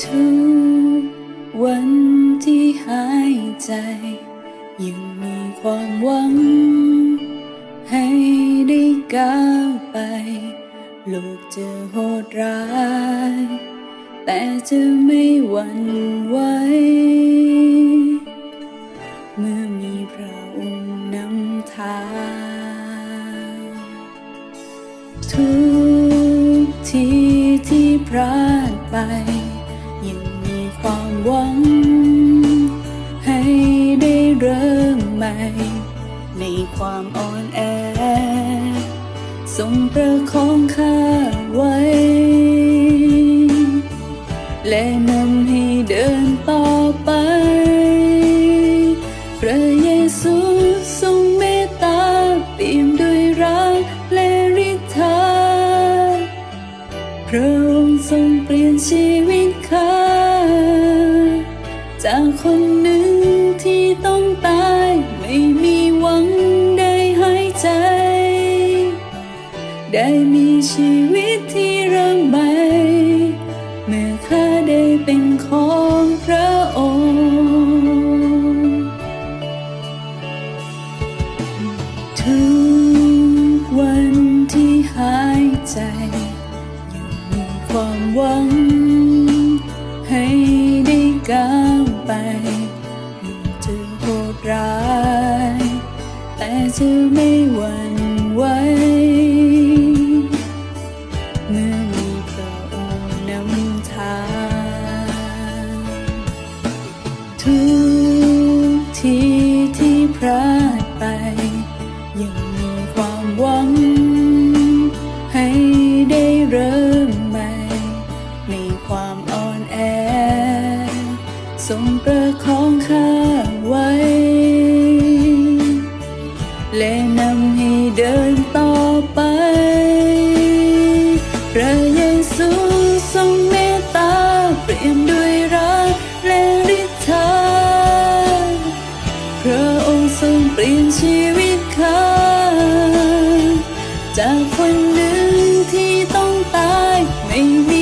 ทุกวันที่หายใจ ยังมีความหวัง ให้ได้ก้าวไป โลกจะโหดร้าย แต่จะไม่หวั่นไหวเมื่อมีพระองค์นำทางทุกที่ที่พลาดไป หวัง ให้ได้เริ่มใหม่ ในความอ่อนแอทรงประคองข้าไว้ และนำให้เดินต่อไป พระเยซูทรงเมตตาเปี่ยมด้วยรักและฤทธาพระองค์ทรงเปลี่ยนชีวิต จากคนหนึ่งที่ต้องตายไม่มีหวังได้หายใจ ได้มีชีวิตที่เริ่มใหม่เมื่อข้าได้เป็นของพระองค์ทุกวันที่หายใจยังมีความหวัง จะไม่หวั่นไหวเมื่อมีพระองค์นำทางทุกทีที่พลาดไป ยังมีความหวัง ให้ได้เริ่มใหม่ ในความอ่อนแอทรงประคองข้าไว้ ให้เดินต่อไป พระเยซูทรงเมตตาเปลี่ยนด้วยรักและฤทธาพระองค์ทรงเปลี่ยนชีวิตข้าจากคนหนึ่งที่ต้องตายไม่มี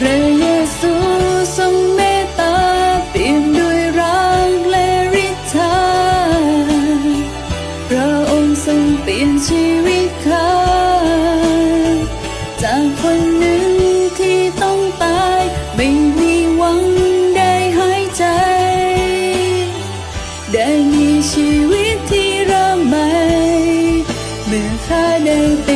พระเยซูทรงเมตตาเปี่ยมด้วยรักและฤทธาพระองค์ทรงเปลี่ยนชีวิตข้าจากคนหนึ่งที่ต้องตายไม่มีหวังได้หายใจ ได้มีชีวิตที่เริ่มใหม่เมื่อข้าได้เป็น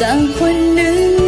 จากคนหนึ่ง